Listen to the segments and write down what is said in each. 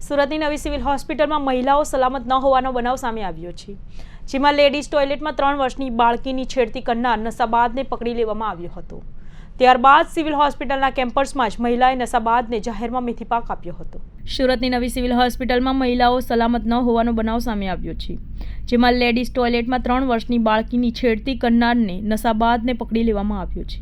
સુરતની નવી સિવિલ હોસ્પિટલમાં મહિલાઓ સલામત ન હોવાનો બનાવ સામે આવ્યો છે, જેમાં લેડીઝ ટોયલેટમાં ત્રણ વર્ષની બાળકીની છેડતી કરનાર નશાબાદને પકડી લેવામાં આવ્યો હતો. ત્યારબાદ સિવિલ હોસ્પિટલના કેમ્પસમાં જ મહિલાએ નશાબાદને જાહેરમાં મેથીપાક આપ્યો હતો. સુરતની નવી સિવિલ હોસ્પિટલમાં મહિલાઓ સલામત ન હોવાનો બનાવ સામે આવ્યો છે, જેમાં લેડીઝ ટોયલેટમાં ત્રણ વર્ષની બાળકીની છેડતી કરનારને નશાબાદને પકડી લેવામાં આવ્યો છે.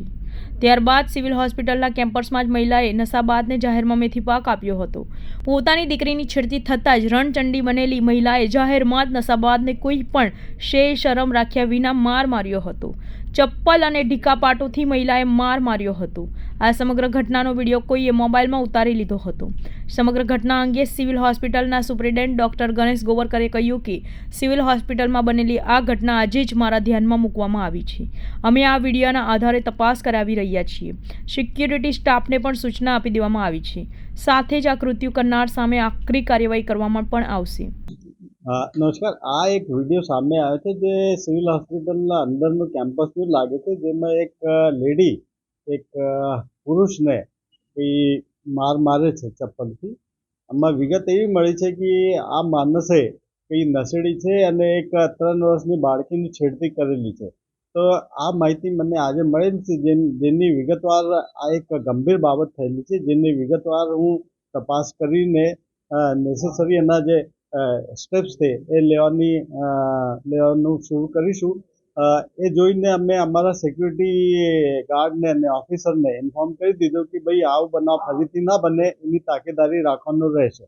ત્યારબાદ સિવિલ હોસ્પિટલના કેમ્પસમાં જ મહિલાએ નશાબાદને જાહેરમાં મેથી પાક આપ્યો હતો. પોતાની દીકરીની છેડતી થતાં જ રણચંડી બનેલી મહિલાએ જાહેરમાં જ નશાબાદને કોઈ પણ શે શરમ રાખ્યા વિના માર માર્યો હતો. ચપ્પલ અને ઢીકાપાટોથી મહિલાએ માર માર્યો હતો. આ સમગ્ર ઘટનાનો વીડિયો કોઈએ મોબાઈલમાં ઉતારી લીધો હતો. સમગ્ર ઘટના અંગે સિવિલ હોસ્પિટલના સુપ્રિન્ટેન્ડન્ટ ડોક્ટર ગણેશ ગોવરકરે કહ્યું કે, સિવિલ હોસ્પિટલમાં બનેલી આ ઘટના આજે જ મારા ધ્યાનમાં મૂકવામાં આવી છે. અમે આ વિડીયોના આધારે તપાસ કરાવી રહ્યા છીએ. સિક્યુરિટી સ્ટાફને પણ સૂચના આપી દેવામાં આવી છે. સાથે જ આ કૃત્યુ કરનાર સામે આકરી કાર્યવાહી કરવામાં પણ આવશે. નમસ્કાર. આ એક વીડિયો સામે આવ્યો છે જે સિવિલ હોસ્પિટલના અંદરનું કેમ્પસનું લાગે છે, જેમાં એક લેડી, એક પુરુષને કોઈ માર મારે છે ચપ્પલથી. આમાં વિગત એવી મળી છે કે આ માણસે કઈ નસેડી છે અને એક ત્રણ વર્ષની બાળકીની છેડતી કરેલી છે. તો આ માહિતી મને આજે મળેલ છે, જેન વિગતવાર આ એક ગંભીર બાબત થયેલી છે, જેની વિગતવાર હું તપાસ કરીને નેસેસરી એના જે સ્ટેપ્સ છે, એ લેવાની લેવાનું શરૂ કરીશું. એ જોઈને અમે અમારા સિક્યુરિટી ગાર્ડને અને ઓફિસરને ઇન્ફોર્મ કરી દીધું કે ભાઈ આવું બનાવ ફરીથી ના બને, એની તાકેદારી રાખવાનું રહેશે.